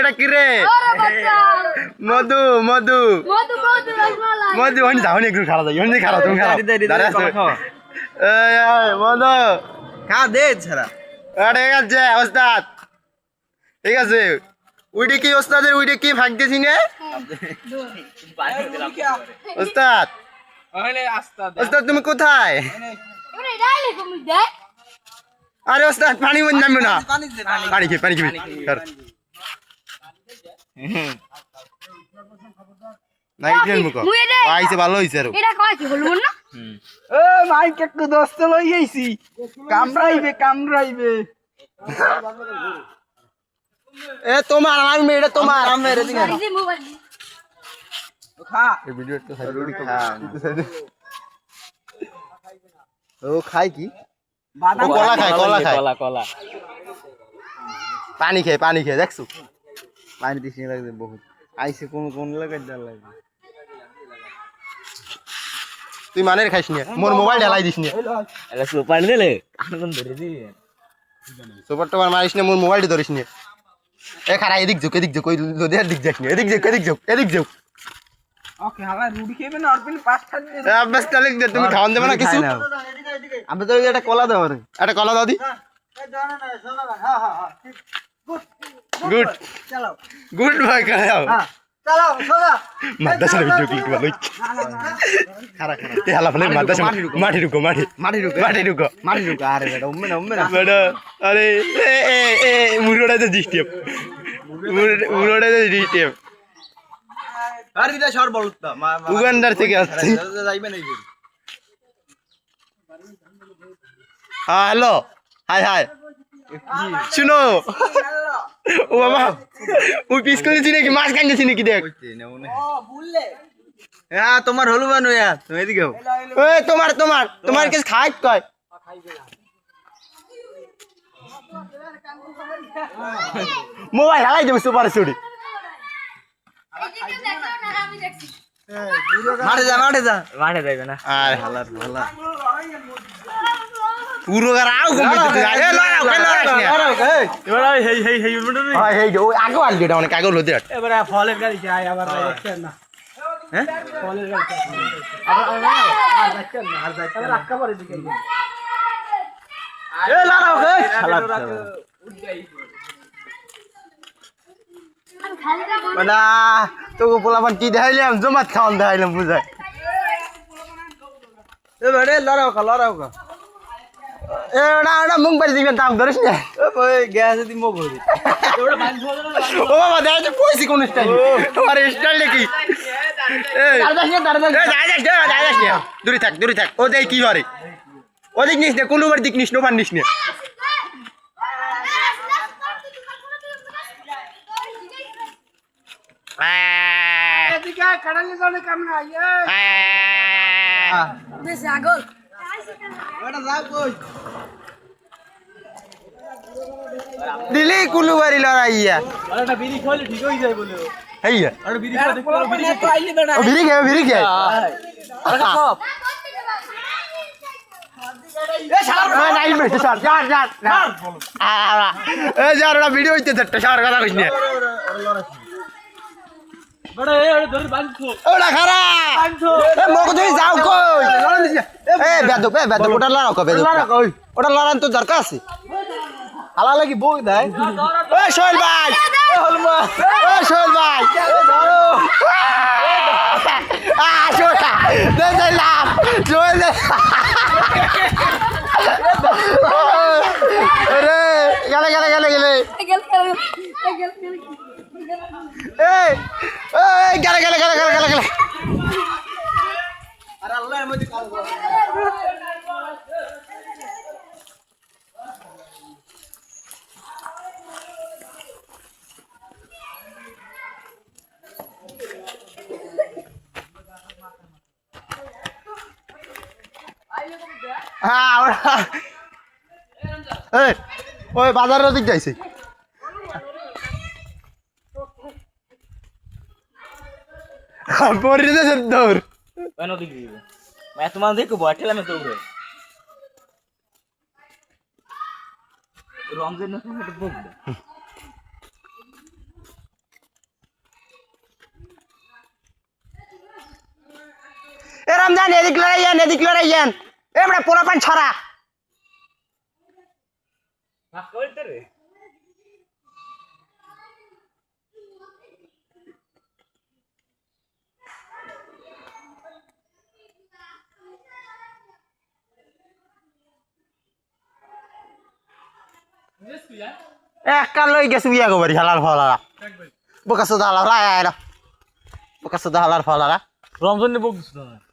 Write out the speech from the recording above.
এটা কি রে? মধু মধু। মধু মধু রসমালাই। মধু হন যাও একটু খারাপ যাই হন খারাপ তুমি। এই, মধু। খা দে ছাড়া। আরে ঠিক আছে ওস্তাদ। ঠিক আছে। উইডে কি ওস্তাদের উইডে কি ভাগতেছি না? ওস্তাদ। ওস্তাদ তুমি কোথায়? আরে ওস্তাদ পানি মন নামবে না। পানি দে পানি পানি। খেয়ে পানি খেয়ে। না ইটেন মুখ? মুই এটা আইছে ভালো হইছে আর। এটা কয় কি বলব না। এ মাইক একটু দস্ত লই আইছি। কামড়াইবে কামড়াইবে। এ তোমার আমার মেয়ে এটা তোমার মেরে দিন এই যে মোবাইল খা। এই ভিডিও একটু সাইড করে ও খায় কি? ও কলা খায় কলা খায়। কলা কলা। পানি খায় পানি খায় দেখছ? পানি দিস লাগবে বহুত। আইছে কোন কোন লাগাই ডাল লাগবে? তুই মানের খাইস নি? মোর মোবাইল ঢালাই দিস নি। এলা সুপার দিলে আনন্দ ধরে দিবি? সুপার টুপার মারিস নি মোর মোবাইলটা ধরিস নি। এ খারা এদিক ঝুক এদিক ঝুক ওই লোদের দিক যাস নি এদিক ঝুক এদিক ঝুক এদিক ঝুক। ওকে হালা খেবে না অরপিন পাঁচ খান আব্বাস তাহলে দে, তুমি খাওয়ান দেবে না কিছু? আমি তো একটা কলা দেবো রে একটা কলা দাও দি। গুড গুড ভাই খাও মাদ্রাসার ভিডিও ক্লিক ভালো খারা খারা। এ হালা ফলে মাদ্রাসা মাটি ঢুকো মাটি। মাটি ঢুকে। মাটি ঢুকো। মাটি ঢুকে। আরে বেটা উম্মে না উম্মে না। বেটা আরে এ এ এ মুরোটা তো ডিস্টেপ মুরোটা তো ডিস্টেপ আর দিদা সর বলতো উগান্ডার থেকে আসছে। যাইবে হ্যাঁ হ্যালো। High high. শুনো। ও বাবা ওই পিস করেছি নাকি? মাছ কাটতেছি নাকি দেখ। হ্যাঁ তোমার হলু বানু তুমি এদিকে এ তোমার তোমার তোমার কাছে খাই কয়? মোবাইল হালাই দেবো সুপার দেখছি। মাঠে যা মাঠে যা। মাঠে যাইবে না। আর হালার হালা পুরো গার আও কমে এ লড়াও কে লড়াস না এবার হেই হেই হেই উঠবে না হয় যে ওই আগে আলগে এটা অনেক আগে লতে এবারে ফলের গাড়ি চাই আবার দেখছেন না? হ্যাঁ? ফলের গাড়ি আবার আর দেখছেন না? আর দেখছেন রাখা পরে দিকে। এ লড়াও হে খেলা আমি খালি না বল মানে তোকে পোলাপান কি দেখাইলাম? জমাত খাওয়ান দেখাইলাম বুঝাই। এ লড়াও কা লড়াও কা এ ওটা ওটা মুখ বাড়ি দিবেন দাম ধরিস না। গ্যাস দি মো গরি ও বাবা দেখা যাচ্ছে পয়সি কোন স্টাইল তোমার স্টাইল এই দূরে থাক দূরে থাক। ও দেখ কি করে। ওদিক নিস না কোনো বার দিক নিস নোবার নিস না। ভিড়ি খেয়ে ভিড়ি খেয়ে। ভিডিও হইতে সর। কথা কইস না বড় এ ধরে বাঁধছো ওটা খারা বাঁধছো তুই যাও কই? এ বেদব এ বেদব ওটা লড়াও কই ওটা লড়ান তো দরকার আছে। হালা লাগি বই দেয় এ সোহেল ভাই। এ সোহেল ভাই। আরে গেলে গেলে গেলে গেলে। গেল গেল গেল গেল গেলে হ্যাঁ ওই বাজারের দিক যাইছি। পরিদেশে দৌড়। কেন দেখি মানে তোমার দেখো বটেল এদিক লড়াইয়ান এদিক এবারে পোলা পান ছড়া। এক কাল লই গেছে বিয়া গোবরি হালার ফলারা বোকাসো দালার আয় আয় বোকাসো দালার ফলারা রমজান বক দিছিল না।